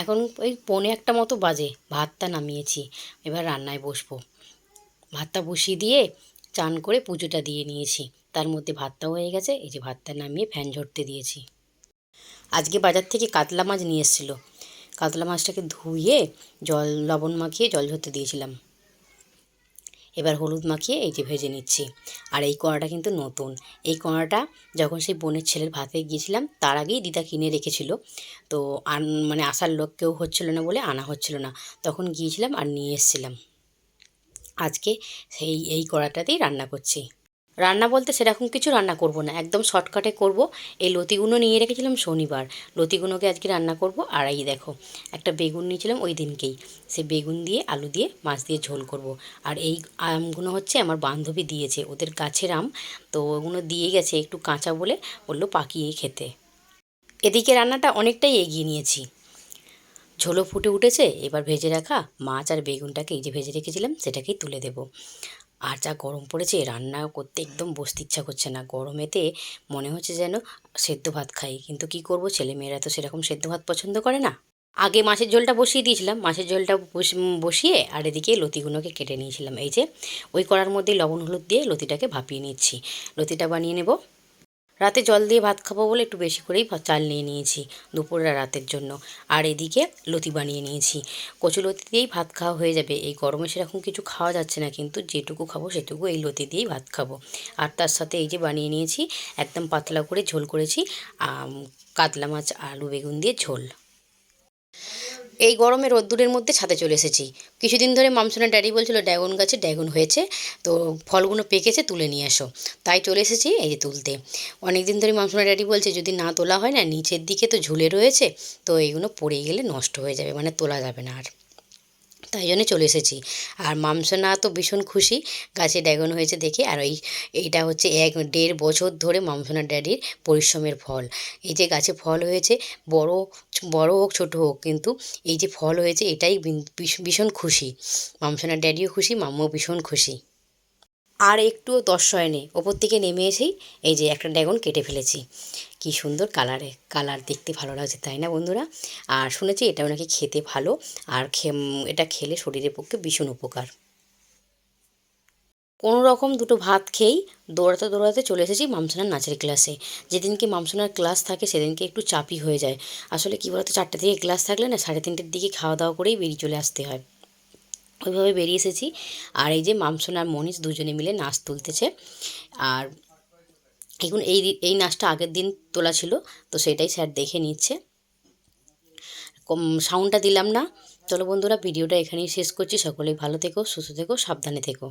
এখন ওই পৌনে একটা মতো বাজে। ভাতটা নামিয়েছি, এবার রান্নায় বসবো। ভাতটা বসিয়ে দিয়ে চান করে পুজোটা দিয়ে নিয়েছি। তার মধ্যে ভাতটাও হয়ে গেছে, এই যে ভাতটা নামিয়ে ফ্যান ঝরতে দিয়েছি। আজকে বাজার থেকে কাতলা মাছ নিয়ে এসেছিল। কাতলা মাছটাকে ধুয়ে জল, লবণ মাখিয়ে জল ঝরতে দিয়েছিলাম। এবার হলুদ মাখিয়ে এই যে ভেজে নিচ্ছি। আর এই কড়াটা কিন্তু নতুন। এই কড়াটা যখন সেই বোনের ছেলের ভাতে গিয়েছিলাম, তার আগেই দিদা কিনে রেখেছিল। তো আন মানে আসার লোক কেউ হচ্ছিল না বলে আনা হচ্ছিল না। তখন গিয়েছিলাম আর নিয়ে এসছিলাম। আজকে সেই, এই কড়াটাতেই রান্না করছি। রান্না বলতে সেরকম কিছু রান্না করব না। একদম শর্টকাটে করব। এই লতিগুলো নিয়ে রেখেছিলাম শনিবার। লতিগুলোকে আজকে রান্না করব। আর এই দেখো, একটা বেগুন নিয়েছিলাম ওই দিনকেই। সে বেগুন দিয়ে, আলু দিয়ে, মাছ দিয়ে ঝোল করব। আর এই আমগুলো হচ্ছে আমার বান্ধবী দিয়েছে, ওদের গাছের আম। তো ওগুলো দিয়ে গেছে একটু কাঁচা বলে, বলল পাকিয়ে খেতে। এদিকে রান্নাটা অনেকটাই এগিয়ে নিয়েছি। ঝোলো ফুটে উঠেছে, এবার ভেজে রাখা মাছ আর বেগুনটাকে এই যে ভেজে রেখেছিলাম, সেটাকেই তুলে দেব। আর যা গরম পড়েছে, রান্না করতে একদম বসতে ইচ্ছা করছে না। গরমেতে মনে হচ্ছে যেন সেদ্ধ ভাত খাই। কিন্তু কি করব ছেলে মেয়েরা তো সেরকম সেদ্ধ ভাত পছন্দ করে না। আগে মাছের ঝোলটা বসিয়ে দিয়েছিলাম। মাছের ঝোলটা বস- বসিয়ে আর এদিকে লতিগুলোকে কেটে নিয়েছিলাম। এই যে, ওই করার মধ্যে লবণ হলুদ দিয়ে লতিটাকে ভাপিয়ে নিচ্ছি। লতিটা বানিয়ে নেব। রাতে জল দিয়ে ভাত খাব বলে একটু বেশি করেই চাল নিয়ে নিয়েছি দুপুর আর রাতের জন্য। আর এদিকে লতি বানিয়ে নিয়েছি। কচু লতি দিয়েই ভাত খাওয়া হয়ে যাবে। এই গরমে সেরকম কিছু খাওয়া যাচ্ছে না, কিন্তু যেটুকু খাব সেটুকু এই লতি দিয়েই ভাত খাব। আর তার সাথে এই যে বানিয়ে নিয়েছি, একদম পাতলা করে ঝোল করেছি কাতলা মাছ, আলু, বেগুন দিয়ে ঝোল। এই গরমে রোদ্দুরের মধ্যে ছাদে চলে এসেছি। কিছুদিন ধরে মামসুনা ড্যাডি বলছিল, ড্যাগন গাছে ড্যাগন হয়েছে, তো ফলগুলো পেকেছে, তুলে নিয়ে আসো তাই চলে এসেছি এই যে তুলতে। অনেক দিন ধরে মামসুনা ড্যাডি বলছে, যদি না তোলা হয় না, নিচের দিকে তো ঝুলে রয়েছে, তো এইগুলো পড়ে গেলে নষ্ট হয়ে যাবে মানে তোলা যাবে না আর। তাই জন্য চলে এসেছি। আর মামসোনা তো ভীষণ খুশি, গাছে ড্যাগন হয়েছে দেখে। আর এই, এইটা হচ্ছে এক দেড় বছর ধরে মামসোনার ড্যাডির পরিশ্রমের ফল। এই যে গাছে ফল হয়েছে, বড় বড় হোক, ছোট হোক, কিন্তু এই যে ফল হয়েছে, এটাই ভীষণ খুশি। মামসোনার ড্যাডিও খুশি, মাম্মও ভীষণ খুশি। আর একটুও দশ হয়নি ওপর থেকে নেমে এসেই এই যে একটা ড্যাগন কেটে ফেলেছি। কি সুন্দর কালারে কালার দেখতে ভালো লাগছে, তাই না বন্ধুরা? আর শুনেছি এটাও নাকি খেতে ভালো, আর খে- এটা খেলে শরীরের পক্ষে ভীষণ উপকার। কোনো রকম দুটো ভাত খেয়েই দৌড়াতে দৌড়াতে চলে এসেছি মামসোনার নাচের ক্লাসে যেদিনকে মামসোনার ক্লাস থাকে সেদিনকে একটু চাপই হয়ে যায়। আসলে কী বলতো, চারটে থেকে ক্লাস থাকলে না সাড়ে তিনটের দিকে খাওয়া দাওয়া করেই বেরিয়ে চলে আসতে হয়। ওইভাবে বেরিয়ে এসেছি। আর এই যে মামসুন আর মনীষ দুজনে মিলে নাচ তুলতেছে। আর এখন এই এই নাচটা আগের দিন তোলা ছিল, তো সেটাই স্যার দেখে নিচ্ছে। সাউন্ডটা দিলাম না। চলো বন্ধুরা, ভিডিওটা এখানেই শেষ করছি। সকলেই ভালো থেকো, সুস্থ থেকো, সাবধানে থেকো।